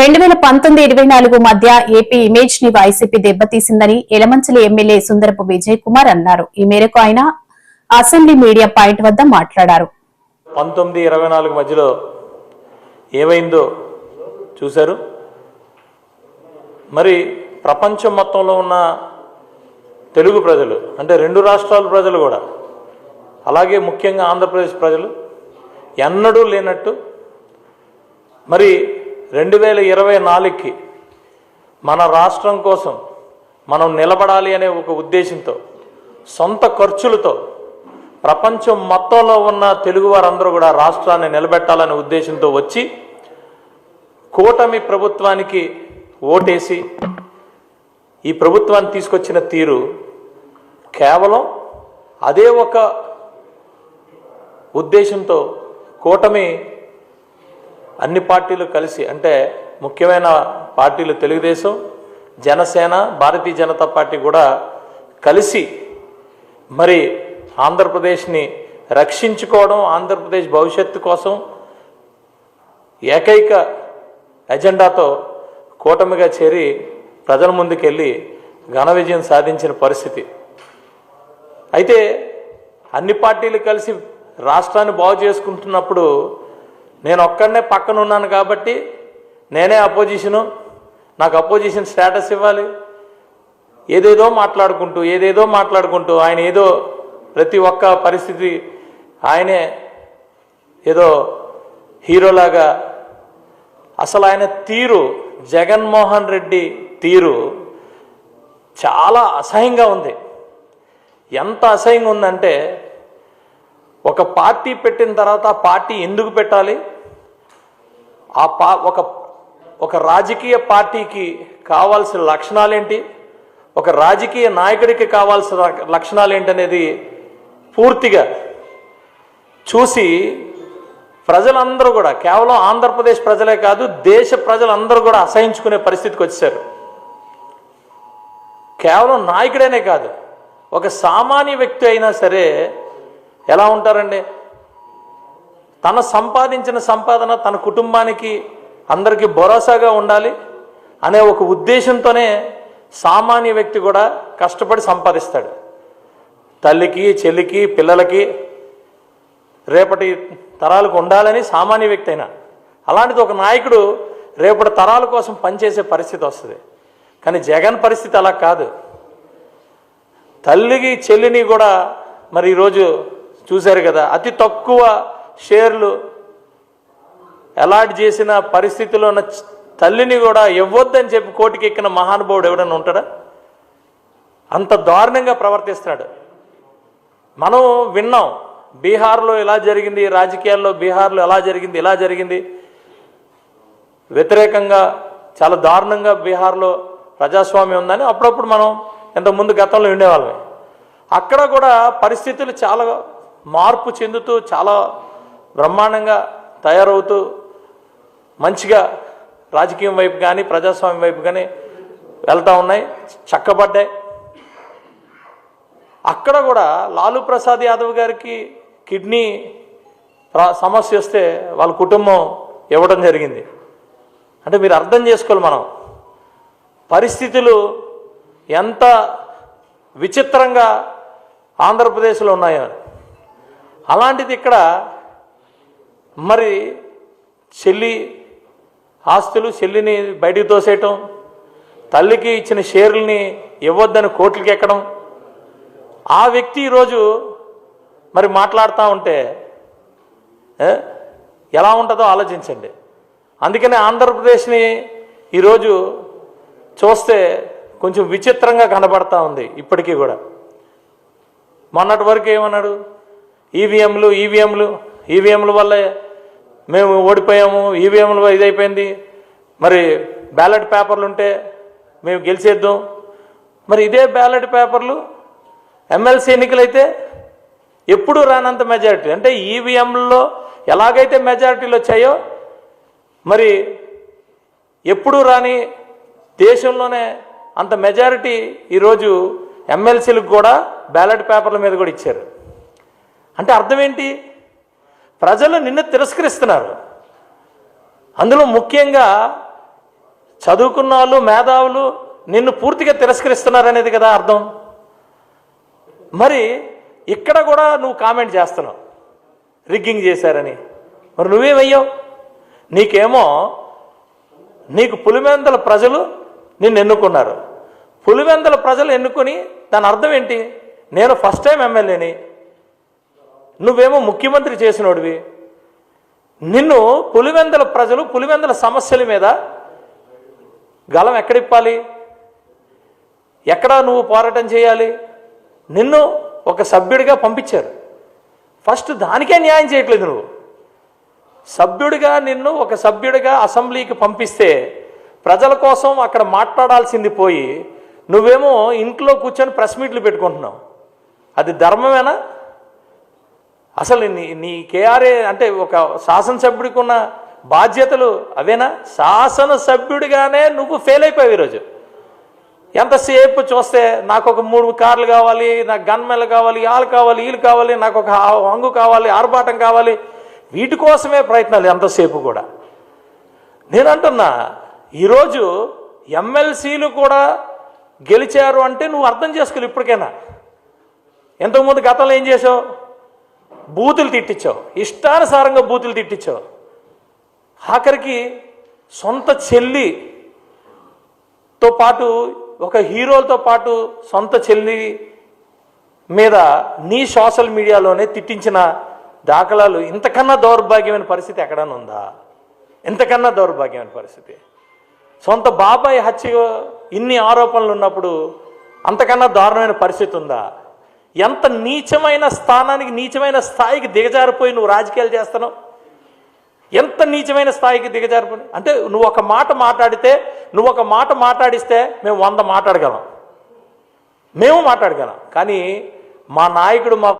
రెండు వేల పంతొమ్మిది ఇరవై నాలుగు మధ్య ఏపీ ఇమేజ్ని వైసీపీ దెబ్బతీసిందని ఎలమంచిలి ఎమ్మెల్యే సుందరపు విజయ్ కుమార్ అన్నారు. ఈ మేరకు ఆయన అసెంబ్లీ మీడియా పాయింట్ వద్ద మాట్లాడారు. పంతొమ్మిది ఇరవై నాలుగు మధ్యలో ఏమైందో చూశారు. మరి ప్రపంచం మొత్తంలో ఉన్న తెలుగు ప్రజలు అంటే రెండు రాష్ట్రాల ప్రజలు కూడా అలాగే ముఖ్యంగా ఆంధ్రప్రదేశ్ ప్రజలు ఎన్నడూ లేనట్టు మరి రెండు వేల ఇరవై నాలుగుకి మన రాష్ట్రం కోసం మనం నిలబడాలి అనే ఒక ఉద్దేశంతో సొంత ఖర్చులతో ప్రపంచం మొత్తంలో ఉన్న తెలుగు వారందరూ కూడా రాష్ట్రాన్ని నిలబెట్టాలనే ఉద్దేశంతో వచ్చి కూటమి ప్రభుత్వానికి ఓటేసి ఈ ప్రభుత్వాన్ని తీసుకొచ్చిన తీరు కేవలం అదే ఒక ఉద్దేశంతో కూటమి అన్ని పార్టీలు కలిసి అంటే ముఖ్యమైన పార్టీలు తెలుగుదేశం జనసేన భారతీయ జనతా పార్టీ కూడా కలిసి మరి ఆంధ్రప్రదేశ్ని రక్షించుకోవడం ఆంధ్రప్రదేశ్ భవిష్యత్తు కోసం ఏకైక ఎజెండాతో కూటమిగా చేరి ప్రజల ముందుకెళ్ళి ఘన విజయం సాధించిన పరిస్థితి. అయితే అన్ని పార్టీలు కలిసి రాష్ట్రాన్ని బాగు చేసుకుంటున్నప్పుడు నేను ఒక్కడనే పక్కన ఉన్నాను కాబట్టి నేనే అపోజిషను నాకు అపోజిషన్ స్టేటస్ ఇవ్వాలి. ఏదేదో మాట్లాడుకుంటూ ఏదేదో మాట్లాడుకుంటూ ఆయన ఏదో ప్రతి ఒక్క పరిస్థితి ఆయనే ఏదో హీరోలాగా అసలు ఆయన తీరు జగన్మోహన్ రెడ్డి తీరు చాలా అసహ్యంగా ఉంది. ఎంత అసహ్యంగా ఉందంటే ఒక పార్టీ పెట్టిన తర్వాత ఆ పార్టీ ఎందుకు పెట్టాలి? ఆ పా ఒక ఒక రాజకీయ పార్టీకి కావాల్సిన లక్షణాలేంటి? ఒక రాజకీయ నాయకుడికి కావాల్సిన లక్షణాలు ఏంటనేది పూర్తిగా చూసి ప్రజలందరూ కూడా కేవలం ఆంధ్రప్రదేశ్ ప్రజలే కాదు దేశ ప్రజలందరూ కూడా అసహించుకునే పరిస్థితికి వచ్చారు. కేవలం నాయకుడేనే కాదు ఒక సామాన్య వ్యక్తి అయినా సరే ఎలా ఉంటారండి? తన సంపాదించిన సంపాదన తన కుటుంబానికి అందరికీ భరోసాగా ఉండాలి అనే ఒక ఉద్దేశంతోనే సామాన్య వ్యక్తి కూడా కష్టపడి సంపాదిస్తాడు. తల్లికి చెల్లికి పిల్లలకి రేపటి తరాలకు ఉండాలని సామాన్య వ్యక్తి అయినా. అలాంటిది ఒక నాయకుడు రేపటి తరాల కోసం పనిచేసే పరిస్థితి వస్తుంది. కానీ జగన్ పరిస్థితి అలా కాదు. తల్లికి చెల్లిని కూడా మరి ఈరోజు చూశారు కదా అతి తక్కువ షేర్లు అలాట్ చేసిన పరిస్థితిలో ఉన్న తల్లిని కూడా ఇవ్వద్దని చెప్పి కోటికి ఎక్కిన మహానుభావుడు ఎవడన్నా ఉంటాడా? అంత దారుణంగా ప్రవర్తిస్తున్నాడు. మనం విన్నాం బీహార్లో ఇలా జరిగింది రాజకీయాల్లో బీహార్లో ఎలా జరిగింది ఇలా జరిగింది. వ్యతిరేకంగా చాలా దారుణంగా బీహార్లో ప్రజాస్వామ్యం ఉందని అప్పుడప్పుడు మనం ఇంతకుముందు గతంలో ఉండేవాళ్ళమే అక్కడ కూడా పరిస్థితులు చాలా మార్పు చెందుతూ చాలా బ్రహ్మాండంగా తయారవుతూ మంచిగా రాజకీయం వైపు కానీ ప్రజాస్వామ్యం వైపు కానీ వెళ్తూ ఉన్నాయి చక్కబడ్డాయి. అక్కడ కూడా లాలూ ప్రసాద్ యాదవ్ గారికి కిడ్నీ సమస్య వస్తే వాళ్ళ కుటుంబం ఇవ్వడం జరిగింది. అంటే మీరు అర్థం చేసుకోవాలి మనం. పరిస్థితులు ఎంత విచిత్రంగా ఆంధ్రప్రదేశ్లో ఉన్నాయో. అలాంటిది ఇక్కడ మరి చెల్లి ఆస్తులు చెల్లిని బయటికి తోసేయటం తల్లికి ఇచ్చిన షేర్లని ఇవ్వద్దని కోర్టులకి ఎక్కడం ఆ వ్యక్తి ఈరోజు మరి మాట్లాడుతూ ఉంటే ఎలా ఉంటుందో ఆలోచించండి. అందుకనే ఆంధ్రప్రదేశ్ని ఈరోజు చూస్తే కొంచెం విచిత్రంగా కనబడతా ఉంది ఇప్పటికీ కూడా. మొన్నటి వరకు ఏమన్నాడు? ఈవీఎంలు ఈవీఎంలు ఈవీఎంల వల్లే మేము ఓడిపోయాము ఈవీఎంలు ఇదైపోయింది. మరి బ్యాలెట్ పేపర్లు ఉంటే మేము గెలిచేద్దాం. మరి ఇదే బ్యాలెట్ పేపర్లు ఎమ్మెల్సీ ఎన్నికలైతే ఎప్పుడు రానంత మెజారిటీ అంటే ఈవీఎంలలో ఎలాగైతే మెజారిటీలు వచ్చాయో మరి ఎప్పుడు రాని దేశంలోనే అంత మెజారిటీ ఈరోజు ఎమ్మెల్సీలకు కూడా బ్యాలెట్ పేపర్ల మీద కూడా ఇచ్చారు. అంటే అర్థం ఏంటి ప్రజలు నిన్ను తిరస్కరిస్తున్నారు. అందులో ముఖ్యంగా చదువుకున్న వాళ్ళు మేధావులు నిన్ను పూర్తిగా తిరస్కరిస్తున్నారనేది కదా అర్థం. మరి ఇక్కడ కూడా నువ్వు కామెంట్ చేస్తున్నావు. రిగ్గింగ్ చేశారని. మరి నువ్వేమయ్యావు? నీకేమో నీకు పులివెందల ప్రజలు నిన్ను ఎన్నుకున్నారు. పులివెందల ప్రజలు ఎన్నుకొని దాని అర్థం ఏంటి? నేను ఫస్ట్ టైం ఎమ్మెల్యేని. నువ్వేమో ముఖ్యమంత్రి చేసినోడివి. నిన్ను పులివెందల ప్రజలు పులివెందల సమస్యల మీద గలం ఎక్కడిప్పాలి? ఎక్కడ నువ్వు పోరాటం చేయాలి? నిన్ను ఒక సభ్యుడిగా పంపించారు. ఫస్ట్ దానికే న్యాయం చేయట్లేదు నువ్వు. సభ్యుడిగా నిన్ను ఒక సభ్యుడిగా అసెంబ్లీకి పంపిస్తే ప్రజల కోసం అక్కడ మాట్లాడాల్సింది పోయి నువ్వేమో ఇంట్లో కూర్చొని ప్రెస్ మీట్లు పెట్టుకుంటున్నావు. అది ధర్మమేనా? అసలు నీ నీ కేఆర్ఏ అంటే ఒక శాసనసభ్యుడికి ఉన్న బాధ్యతలు అవేనా? శాసనసభ్యుడిగానే నువ్వు ఫెయిల్ అయిపోయావు ఈరోజు. ఎంతసేపు చూస్తే నాకు ఒక మూడు కార్లు కావాలి నాకు గన్మెల్ కావాలి వాళ్ళు కావాలి వీళ్ళు కావాలి నాకు ఒక హంగు కావాలి ఆర్భాటం కావాలి. వీటి కోసమే ప్రయత్నాలు ఎంతసేపు కూడా. నేను అంటున్నా ఈరోజు ఎమ్మెల్సీలు కూడా గెలిచారు అంటే నువ్వు అర్థం చేసుకోవాలి ఇప్పటికైనా. ఇంతకుముందు గతంలో ఏం చేసావు? బూతులు తిట్టించావు. ఇష్టానుసారంగా బూతులు తిట్టించావు. ఆఖరికి సొంత చెల్లితో పాటు ఒక హీరోలతో పాటు సొంత చెల్లి మీద నీ సోషల్ మీడియాలోనే తిట్టించిన దాఖలాలు ఇంతకన్నా దౌర్భాగ్యమైన పరిస్థితి ఎక్కడన్నా ఉందా? ఇంతకన్నా దౌర్భాగ్యమైన పరిస్థితి. సొంత బాబాయ్ హత్య ఇన్ని ఆరోపణలు ఉన్నప్పుడు అంతకన్నా దారుణమైన పరిస్థితి ఉందా? ఎంత నీచమైన స్థానానికి నీచమైన స్థాయికి దిగజారిపోయి నువ్వు రాజకీయాలు చేస్తున్నావు? ఎంత నీచమైన స్థాయికి దిగజారిపోయి? అంటే నువ్వు ఒక మాట మాట్లాడితే నువ్వు ఒక మాట మాట్లాడిస్తే మేము వంద మాట్లాడగలం. మేము మాట్లాడగలం. కానీ మా నాయకుడు మా